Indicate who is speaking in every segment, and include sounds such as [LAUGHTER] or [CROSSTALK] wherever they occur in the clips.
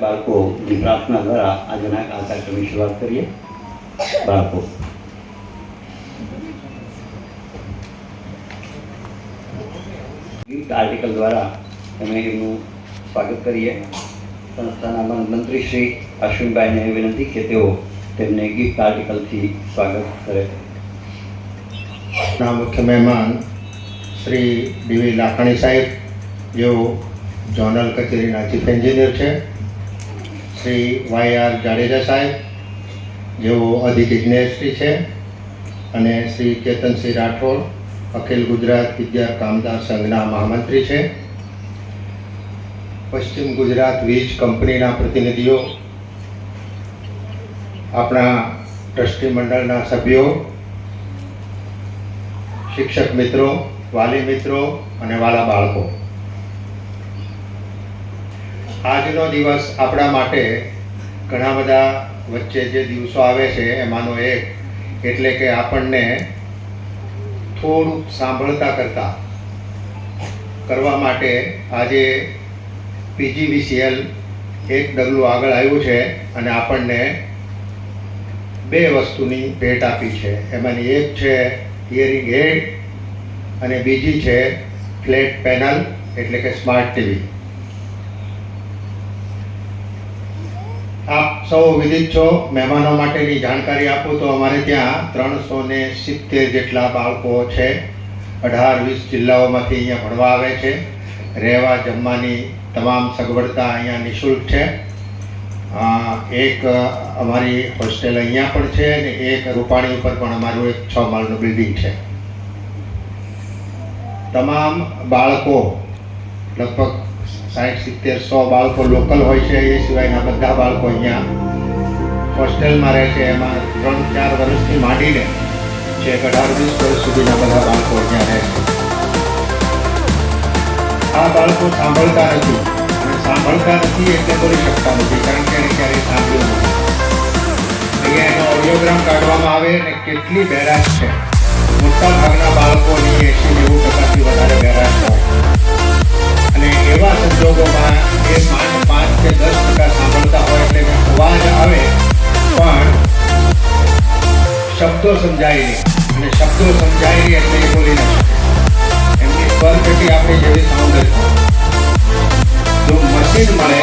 Speaker 1: બાળકોની પ્રાર્થના દ્વારા આજના આ કાર્યક્રમની શરૂઆત કરીએ. બાળકો. આર્ટિકલ દ્વારા અમે એમનું સ્વાગત કરીએ. સંસ્થાના મંત્રી શ્રી અશ્વિનભાઈને વિનંતી કે તેઓ તેમને ગિફ્ટ આર્ટિકલથી સ્વાગત કરે.
Speaker 2: ના મુખ્ય મહેમાન શ્રી ડીવી લાખાણી સાહેબ, જેઓ ઝોનલ કચેરીના ચીફ એન્જિનિયર છે. શ્રી વાય આર જાડેજા સાહેબ, જેઓ અધિક ઇજનેરશ્રી છે, અને શ્રી કેતનસિંહ રાઠોડ, અખિલ ગુજરાત વિદ્યા કામદાર સંઘના મહામંત્રી છે. પશ્ચિમ ગુજરાત વીજ કંપનીના પ્રતિનિધિઓ, આપણા ટ્રસ્ટી મંડળના સભ્યો, શિક્ષક મિત્રો, વાલી મિત્રો અને વાલા બાળકો. આજનો દિવસ આપણા માટે ઘણા બધા વચ્ચે જે દિવસો આવે છે, એમાંનો એક એટલે કે આપણને થોડું સાંભળતા કરતા કરવા માટે આજે પીજીવીસીએલ એક ડગલું આગળ આવ્યું છે અને આપણને બે વસ્તુની ભેટ આપી છે. એમાંની એક છે હિયરિંગ એડ અને બીજી છે ફ્લેટ પેનલ એટલે કે સ્માર્ટ ટીવી. આપ સૌ વિદિત છો, મહેમાનો માટેની જાણકારી આપું તો અમારે ત્યાં ત્રણસો ને સિત્તેર જેટલા બાળકો છે. અઢાર, વીસ જિલ્લાઓમાંથી અહીંયા ભણવા આવે છે. રહેવા, જમવાની તમામ સગવડતા અહીંયા નિઃશુલ્ક છે. એક અમારી હોસ્ટેલ અહીંયા પણ છે અને એક રૂપાણી ઉપર પણ અમારું એક છ માળનું બિલ્ડિંગ છે. તમામ બાળકો લગભગ સાઠ, સિત્તેર, સો બાળકો લોકલ હોય છે, એ સિવાયના બધા બાળકો અહીંયા હોસ્ટેલમાં રહે છે. એમાં ત્રણ, ચાર વર્ષથી માંડીને છેક અઢાર, વીસ વર્ષ સુધીના બધા બાળકો અહીંયા રહે છે. આ બાળકો સાંભળતા નથી. અને સાંભળતા નથી એટલે બોલી શકતા નથી, કારણ કે એને ક્યારેય સાંભળ્યું નથી. અહીંયા એનો ઓડિયોગ્રામ કાઢવામાં આવે અને કેટલી બેરાશ છે. મોટા ભાગના બાળકોની એસી સમજાય નહીં અને શબ્દો સમજાય નહીં એટલે એ બોલી ન એમની પેટી આપણી જેવી સાઉન્ડ જો મશીન મળે,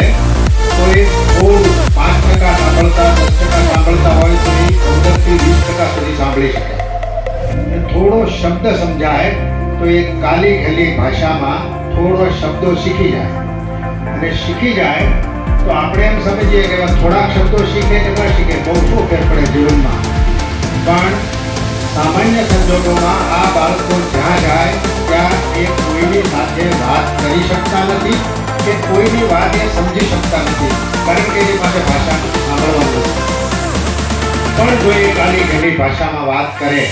Speaker 2: તો એ થોડું પાંચ ટકા સાંભળતા, દસ ટકા સાંભળતા હોય તો એ પંદરથી વીસ ટકા સુધી સાંભળી શકે. થોડો શબ્દ સમજાય, તો એ કાલી ઘેલી ભાષામાં થોડો શબ્દો શીખી જાય. અને શીખી જાય, તો આપણે એમ સમજીએ કે થોડાક શબ્દો શીખે કે ન શીખે, બહુ શું ફેર પડે જીવનમાં. પણ સામાન્ય સંજોગોમાં આ બાળકો જ્યાં જાય ત્યાં એ કોઈની સાથે વાત કરી શકતા નથી કે કોઈની વાત એ સમજી શકતા નથી કારણ કે એની પાસે ભાષા સાંભળવાનું નથી પણ જો એ કાલી ઘેલી ભાષામાં વાત કરે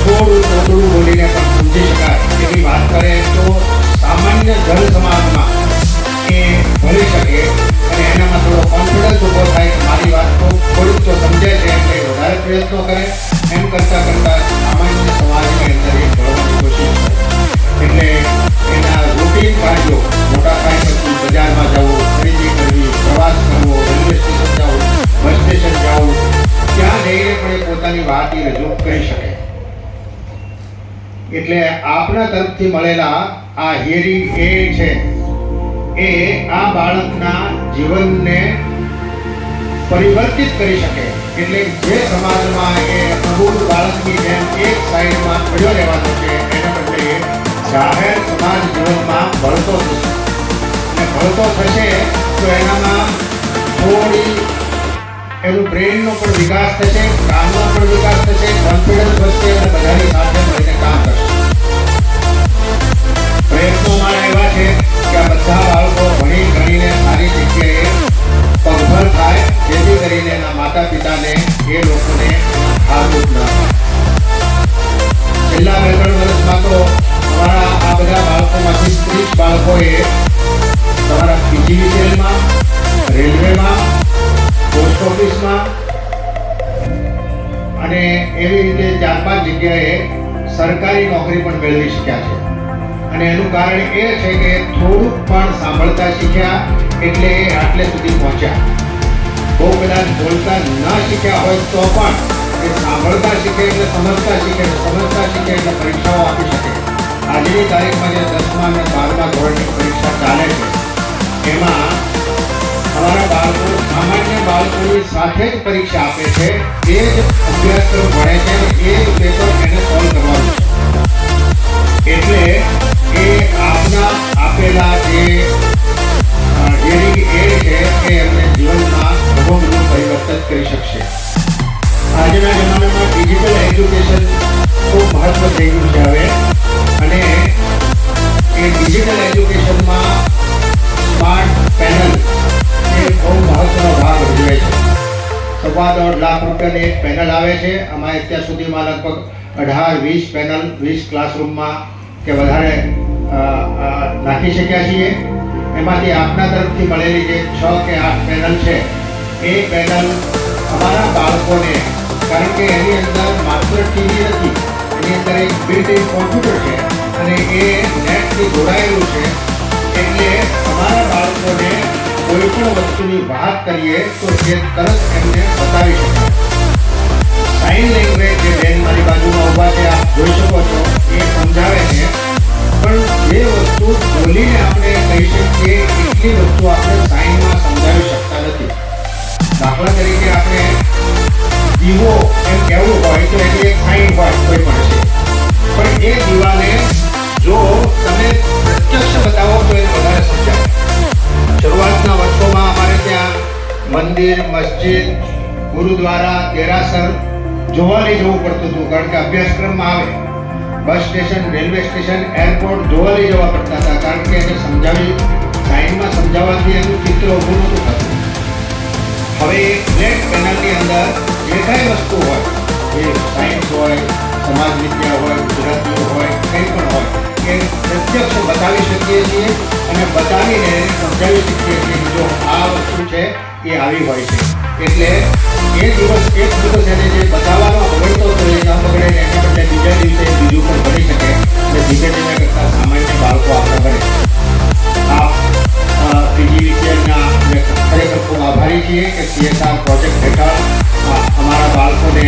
Speaker 2: થોડું થોડું બોલીને પણ સમજી શકાય એવી વાત કરે તો સામાન્ય જન સમાજમાં એ ભળી શકે અને એનામાં થોડો કોન્ફિડન્સ ઊભો થાય કે મારી વાત તો થોડુંક તો સમજાય છે એમ કંઈ વધારે પ્રયત્નો કરે એમ કરતાં કરતાં સામાન્ય સમાજની અંદર એ ભરવાની કોશિશ કરે. એટલે એના રૂટીન કાર્યો મોટા થાય પછી બજારમાં જવું, ખરીદી કરવી, પ્રવાસ કરવો રેલવે સ્ટેશન જવું બસ સ્ટેશન જવું, ત્યાં જઈને પણ એ પોતાની વાત એ રજૂ કરી શકે. એટલે આપણા તરફથી મળેલા આ હિયરિંગ એ છે એ આ બાળકના જીવનને પરિવર્તિત કરી શકે. એટલે જે સમાજમાં એ અમૂલ બાળકની જેમ એક સાઈડમાં પડ્યો રહેવાનો છે, એના બદલે જાહેર સમાજ જીવનમાં ભળતો થશે. અને ભળતો થશે તો એનામાં થોડી એનું બ્રેનનો પણ વિકાસ થશે કામનો પણ વિકાસ થશે, કોન્ફિડન્સ વધશે અને બધાની સાથે મળીને કામ કરશે. પ્રયત્નો મારા એવા છે બધા બાળકો ભણી ગણીને સારી થાય જેથી કરીને એના માતા પિતાને એ લોકોને આ બધા બાળકોમાંથી બાળકોએ તમારા પીજીવીસીએલમાં રેલવેમાં પોસ્ટ ઓફિસમાં અને એવી રીતે ચાર પાંચ જગ્યાએ સરકારી નોકરી પણ મેળવી શક્યા છે. અને એનું કારણ એ છે કે થોડુંક પણ સાંભળતા શીખ્યા એટલે આટલે સુધી પહોંચ્યા. બહુ કદાચ બોલતા ન શીખ્યા હોય તો પણ એ સાંભળતા શીખે એટલે સમજતા શીખે સમજતા શીખે એટલે પરીક્ષાઓ આપી શકે. આજની તારીખમાં જે દસમા અને બારમા ધોરણની પરીક્ષા ચાલે છે, એમાં અમારા બાળકો, સામાન્ય બાળકોની સાથે જ પરીક્ષા આપે છે, એ જ અભ્યાસક્રમ ભણે છે એ જ પેપર એને સોલ્વ કરવાનું છે. એટલે એ આપના આપેલા જે ડેરિંગ એડ છે એ એમને જીવનમાં બધું પરિવર્તન કરી શકશે. આજના જમાનામાં ડિજિટલ એજ્યુકેશન ખૂબ મહત્વ થઈ ગયું છે હવે. અને એ ડિજિટલ એજ્યુકેશનમાં સ્માર્ટ પેનલ એ બહુ મહત્વનો ભાગ ભજવે છે. સવા દોઢ લાખ રૂપિયાની એક પેનલ આવે છે. અમારે અત્યાર સુધીમાં લગભગ અઢાર, વીસ પેનલ વીસ ક્લાસરૂમમાં કે વધારે નાખી શક્યા છીએ. એમાંથી આપના તરફથી મળેલી જે છ કે આઠ પેનલ છે, એ પેનલ અમારા બાળકોને, કારણ કે એની અંદર માત્ર ટીવી નથી, એની અંદર એક બિલ્ટ ઇન કોમ્પ્યુટર છે અને એ નેટથી જોડાયેલું છે. એટલે અમારા બાળકોને કોઈ પણ વસ્તુની વાત કરીએ, તો તે તરત એમને બતાવી શકાય. સાઇન લેંગ્વેજ જે બેન મારી બાજુમાં ઊભા છે, આપ જોઈ શકો છો, એ સમજાવે છે. પણ જે વસ્તુ બોલીને આપણે કહી શકીએ, એટલી વસ્તુ આપણે સાઇનમાં સમજાવી શકતા નથી. દાખલા તરીકે આપણે દીવો એમ કહેવું હોય તો એટલે સાઇન હોય, કોઈ પણ છે. પણ એ દીવાને જો તમે પ્રત્યક્ષ બતાવો તો એ વધારે સમજાય. શરૂઆતના વર્ષોમાં અમારે ત્યાં મંદિર, મસ્જિદ, ગુરુદ્વારા, દેરાસર જોવા લઈ જવું પડતું હતું, કારણ કે અભ્યાસક્રમમાં આવે. Bus station, railway station, airport જોવા લઈ જવા પડતા હતા. કારણ કે એને સમજાવી સાઇનમાં સમજાવવાથી એનું ચિત્ર ઊભું નહોતું થતું. હવે બ્લેક પેનલની અંદર જે કાંઈ વસ્તુ હોય એ સાયન્સ હોય, સમાજ વિદ્યા હોય, ગુજરાતી હોય, કંઈ પણ હોય, એ પ્રત્યક્ષ બતાવી શકીએ છીએ અને બતાવીને સમજાવી શકીએ છીએ જો આ વસ્તુ છે, એ આવી હોય છે. એટલે એક દિવસ જે બતાવવાનો બગડતો હતો એ ન બીજા પણ ભણી શકે. અને ધીમે ધીમે કરતાં સામાન્ય બાળકો આપણા બને અ, પીજી વિદ્યાના છીએ કે સીએસઆર પ્રોજેક્ટ હેઠળ અમારા બાળકોને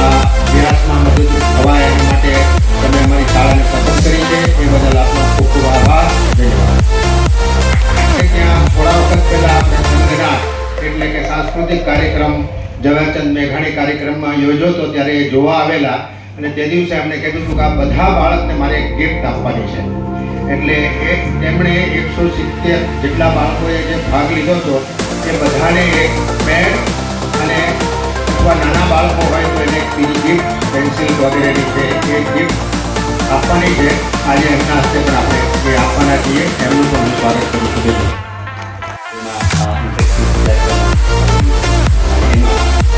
Speaker 2: અભ્યાસમાં મદદરૂપ થવાય એના માટે તમે અમારી શાળાને પસંદ કરી ઝવેરચંદ મેઘાણી કાર્યક્રમમાં યોજ્યો હતો, ત્યારે એ જોવા આવેલા. અને તે દિવસે અમને કીધું હતું કે આ બધા બાળકને મારે એક ગિફ્ટ આપવાની છે. એટલે એક તેમણે એકસો સિત્તેર જેટલા બાળકોએ જે ભાગ લીધો હતો, એ બધાને એક પેન અને અથવા નાના બાળકો હોય તો એને ગિફ્ટ પેન્સિલ વગેરેની છે એ ગિફ્ટ આપવાની છે. આજે એમના હસ્તે પણ આપણે એ આપવાના છીએ. એમનું પણ હું સ્વાગત કરું છું.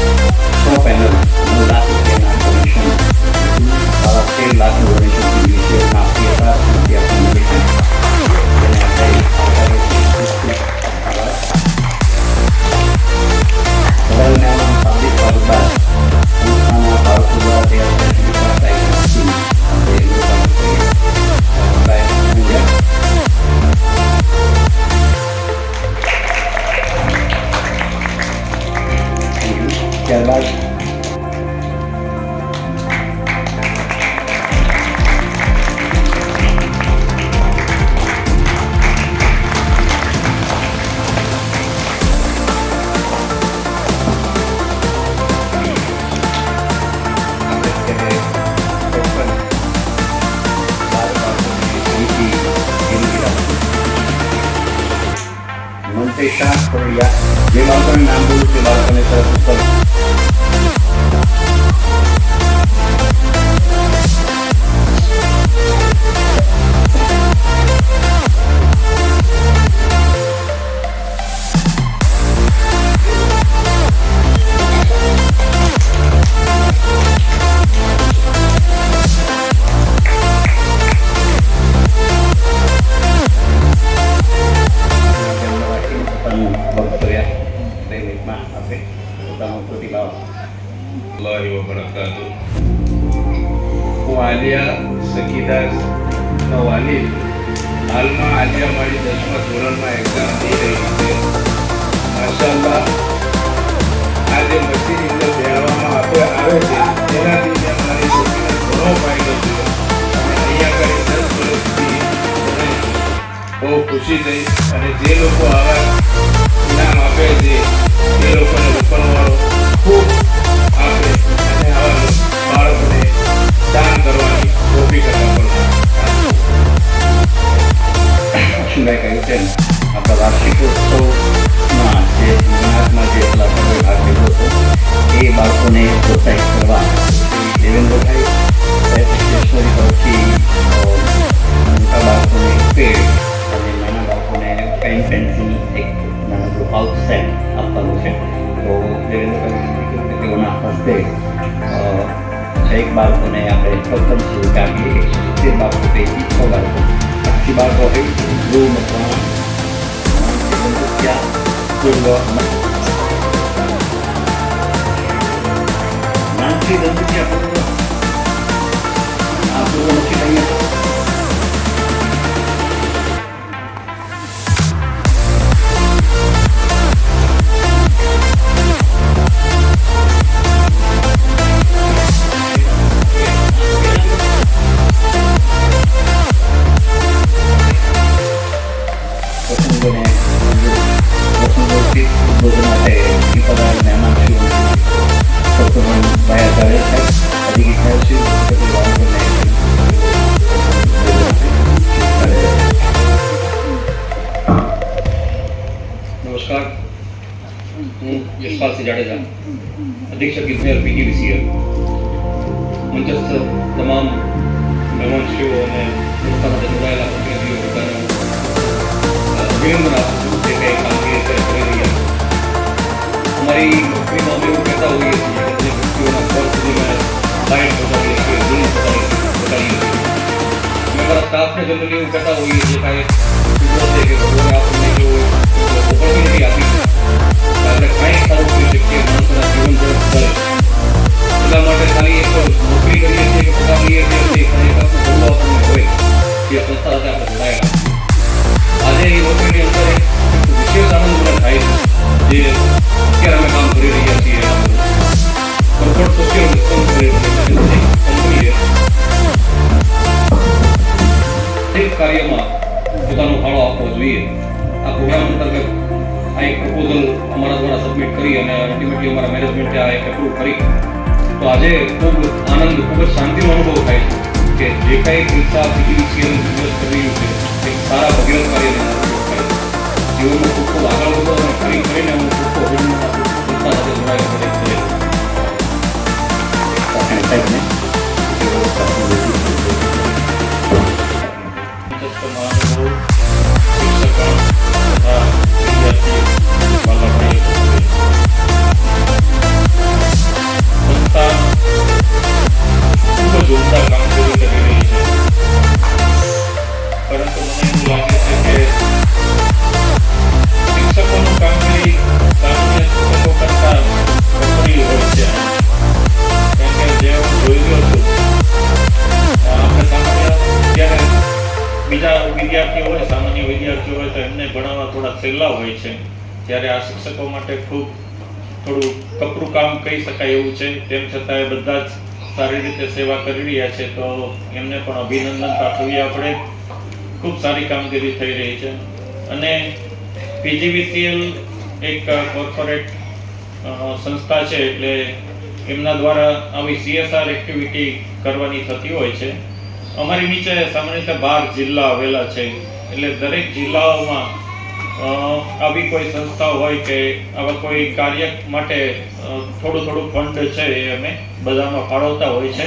Speaker 1: અને એમાં છ પેનલ નવ લાખ રૂપિયાના ડોનેશન સાડા તેર લાખનું ડોનેશન થયું છે એમાં PSR માંથી મંતેશા ખોડિયા જે બાળકોને નામ બોલું તે બાળકોને
Speaker 3: ખુશી અને જે લોકો આવા ઇનામ આપે છે, એ લોકોને ઉપરવાળો ખૂબ આપે અને આવા બાળકોને દાન કરવાની ટોપી કરવા પણ
Speaker 1: અશ્વિનભાઈ કહ્યું છે આપણા વાર્ષિકોત્સવમાં nanti tentu siapa dulu aku kita ingat Gracias. અહીંયા પ્રસંગોને પ્રસંગોથી ઉદ્બોધન માટે દીપદાર મહેમાન શ્રીઓ સૌપ્રથમ ભાઈ આચાર્ય સાહેબ અધિકી સાહેબ શ્રી સૌપ્રથમ બાળકોને
Speaker 4: નમસ્કાર હું યશપાલસિંહ જાડેજા અધિક્ષક ઇજનેર પીજીવીસીએલ મંચસ્થ તમામ મહેમાનશ્રીઓ અને સંસ્થા સાથે જોડાયેલા પ્રતિનિધિઓ બધાને અ, અભિનંદન આપું છું જે કંઈ કામગીરી અત્યારે કરી રહ્યા છે અમારી નોકરીમાં અમે એવું કહેતા હોઈએ છીએ કે જે વ્યક્તિઓના ઘર સુધી અમે લાઈટ પહોંચાડીએ છીએ વીજ પહોંચાડીએ પહોંચાડીએ છીએ અમે મારા સ્ટાફને જનરલી એવું કહેતા હોઈએ છીએ કાંઈ કુદરતે કે ભગવાને આપણને જો ઓપોર્ચ્યુનિટી આપી છે તો આપણે કાંઈ સારું કરી શકીએ માણસોના જીવન તરફ કરે એટલા માટે ખાલી એક નોકરી કરીએ છીએ કે પગાર લઈએ છીએ તે પણ એક આપણું ગૌરવ આપણને હોય કે આ સંસ્થા સાથે આપણે જોડાયેલા આજે એ નોકરીની અંદર એક વિશેષ આનંદ મને થાય છે જે ફાળો આપવો જોઈએ આ પ્રોગ્રામ અંતર્ગત આ અમારા દ્વારા સબમિટ કરી અને અમારા મેનેજમેન્ટે આ કરી તો આજે ખૂબ આનંદ ખૂબ જ શાંતિનો અનુભવ થાય છે કે જે કાંઈ પૈસા પીજીવીસીએલ ઇન્વેસ્ટ કરી રહ્યું છે શિક્ષકો માટે ખૂબ થોડું કપરું કામ કહી શકાય એવું છે. તેમ છતાં એ બધા જ સારી રીતે સેવા કરી રહ્યા છે, તો એમને પણ અભિનંદન પાઠવીએ આપણે. ખૂબ સારી કામગીરી થઈ રહી છે. અને પીજીવીસીએલ એક કોર્પોરેટ સંસ્થા છે, એટલે એમના દ્વારા આવી સીએસઆર એક્ટિવિટી કરવાની થતી હોય છે. અમારી નીચે સામાન્ય રીતે બાર જિલ્લા આવેલા છે, એટલે દરેક જિલ્લાઓમાં આવી કોઈ સંસ્થા હોય કે આવા કોઈ કાર્ય માટે થોડું થોડું ફંડ છે એ અમે બધામાં ફાળવતા હોય છે.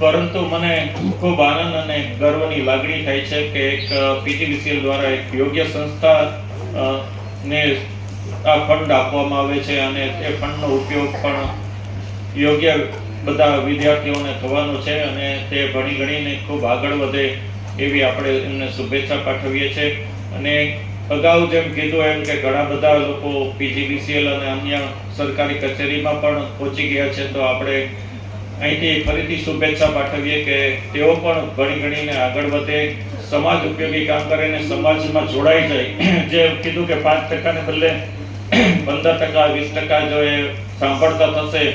Speaker 4: પરંતુ મને ખૂબ આનંદ અને ગર્વની લાગણી થાય છે કે એક પીજીવીસીએલ દ્વારા એક યોગ્ય સંસ્થા ને આ ફંડ આપવામાં આવે છે અને એ ફંડનો ઉપયોગ પણ યોગ્ય બધા વિદ્યાર્થીઓને થવાનો છે અને તે ભણી ગણીને ખૂબ આગળ વધે એવી આપણે એમને શુભેચ્છા પાઠવીએ છીએ. અને અગાઉ જેમ કીધું એમ કે ઘણા બધા લોકો પીજીવીસીએલ અને અન્ય સરકારી કચેરીમાં પણ પહોંચી ગયા છે, તો આપણે અહીંથી ફરીથી શુભેચ્છા પાઠવીએ કે તેઓ પણ ઘણી ઘણીને આગળ વધે, સમાજ ઉપયોગી કામ કરે અને સમાજમાં જોડાઈ જાય. [CLEARS THROAT] જે કીધું કે પાંચ ટકાને બદલે [CLEARS THROAT] પંદર ટકા, વીસ ટકા જો એ સાંભળતા થશે,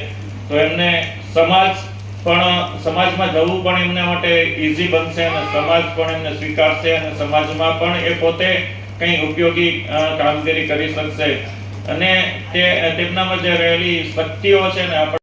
Speaker 4: તો એમને સમાજ પણ, સમાજમાં જવું પણ એમના માટે ઈઝી બનશે અને સમાજ પણ એમને સ્વીકારશે અને સમાજમાં પણ એ પોતે કંઈ ઉપયોગી કામગીરી કરી શકશે. અને તે તેમનામાં જે રહેલી શક્તિઓ છે ને આપણે